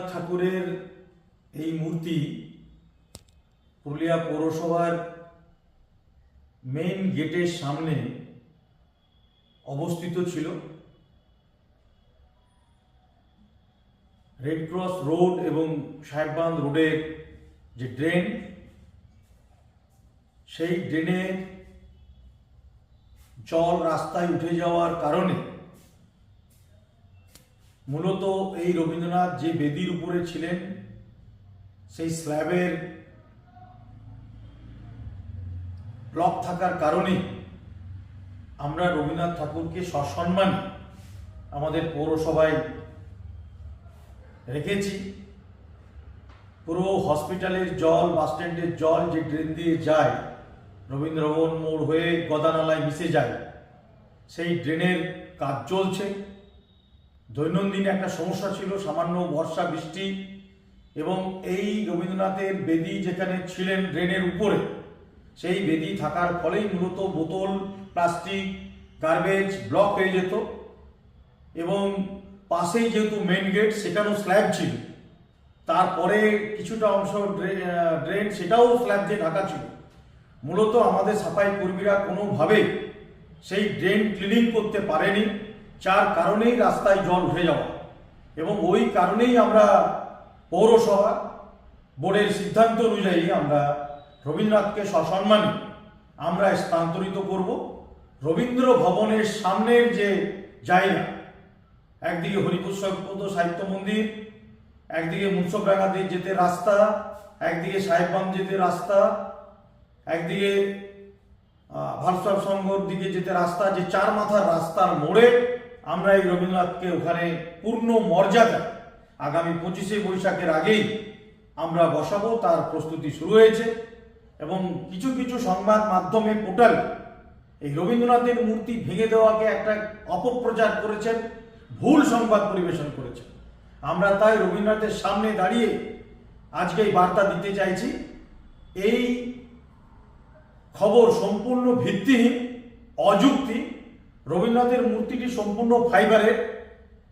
রবীন্দ্রনাথ ঠাকুরের এই মূর্তি পুরুলিয়া পৌরসভার মেইন গেটের সামনে অবস্থিত ছিল। রেড ক্রস রোড এবং সাহেববান্ধ রোডের যে ড্রেন সেই ড্রেনের জল রাস্তায় উঠে যাওয়ার কারণে মূলত এই রবীন্দ্রনাথ যে বেদির উপরে ছিলেন, সেই স্ল্যাবের ব্লক থাকার কারণে আমরা রবীন্দ্রনাথ ঠাকুরকে সসম্মানে আমাদের পৌরসভায় রেখেছি। পুরো হসপিটালের জল, বাস স্ট্যান্ডের জল যে ড্রেন দিয়ে যায়, রবীন্দ্রভবন মোড় হয়ে গদানালায় মিশে যায়, সেই ড্রেনের কাজ চলছে। দৈনন্দিন একটা সমস্যা ছিল, সামান্য বর্ষা, বৃষ্টি, এবং এই রবীন্দ্রনাথের বেদি যেখানে ছিলেন ড্রেনের উপরে, সেই বেদি থাকার ফলেই মূলত বোতল, প্লাস্টিক, গার্বেজ ব্লক হয়ে যেত, এবং পাশেই যেহেতু মেন গেট, সেখানেও স্ল্যাব ছিল। তারপরে কিছুটা অংশ ড্রে- ড্রেন, সেটাও স্ল্যাব দিয়ে ঢাকা ছিল। মূলত আমাদের সাফাই কর্মীরা কোনোভাবে সেই ড্রেন ক্লিনিং করতে পারেনি। যার কারণেই রাস্তায় জল উঠে যাওয়া। এবং ওই কারণেই আমরা পৌরসভা বোর্ডের সিদ্ধান্ত অনুযায়ী আমরা রবীন্দ্রনাথকে সসম্মানে আমরা স্থানান্তরিত করব। রবীন্দ্র ভবনের সামনের যে জায়গা, একদিকে হরিপ্রসাদ সাহিত্য মন্দির, একদিকে মুন্সফরাঙ্গা দিয়ে যেতে রাস্তা, একদিকে সাহেববাম যেতে রাস্তা, একদিকে ভারসাব সংঘর দিকে যেতে রাস্তা, যে চার মাথার রাস্তার মোড়ে আমরা এই রবীন্দ্রনাথকে ওখানে পূর্ণ মর্যাদা আগামী পঁচিশে বৈশাখের আগেই আমরা বসাবো, তার প্রস্তুতি শুরু হয়েছে এবং কিছু কিছু সংবাদ মাধ্যমে পোর্টাল এই রবীন্দ্রনাথের মূর্তি ভেঙে দেওয়াকে একটা অপপ্রচার করেছেন, ভুল সংবাদ পরিবেশন করেছেন। আমরা তাই রবীন্দ্রনাথের সামনে দাঁড়িয়ে আজকে এই বার্তা দিতে চাইছি, এই খবর সম্পূর্ণ ভিত্তিহীন, অযুক্তি রবীন্দ্রনাথের মূর্তিটি সম্পূর্ণ ফাইবারের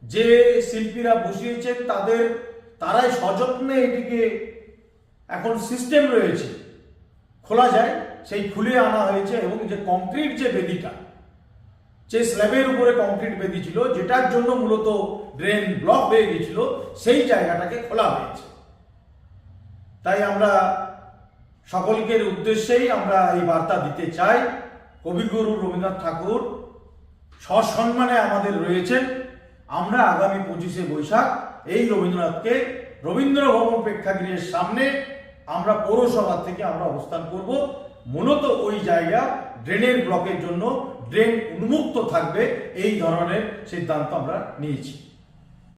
যে শিল্পীরা বসিয়েছেন, তাদের, তারাই সযত্নে এটিকে এখন সিস্টেম রয়েছে। খোলা যায়, সেই খুলে আনা হয়েছে এবং যে কংক্রিট যে বেদিটা, যে স্ল্যাবের উপরে কংক্রিট বেদি ছিল, যেটার জন্য মূলত ড্রেন ব্লক হয়ে গেছিল সেই জায়গাটাকে খোলা হয়েছে। তাই আমরা সকলকের উদ্দেশ্যেই আমরা এই বার্তা দিতে চাই। কবিগুরু রবীন্দ্রনাথ ঠাকুর সসম্মানে আমাদের রয়েছেন। আমরা আগামী পঁচিশে বৈশাখ এই রবীন্দ্রনাথকে রবীন্দ্র ভবন প্রেক্ষাগৃহের সামনে আমরা পৌরসভা থেকে আমরা অবস্থান করব। মূলত ওই জায়গা ড্রেনের ব্লকের জন্য ড্রেন উন্মুক্ত থাকবে, এই ধরনের সিদ্ধান্ত আমরা নিয়েছি।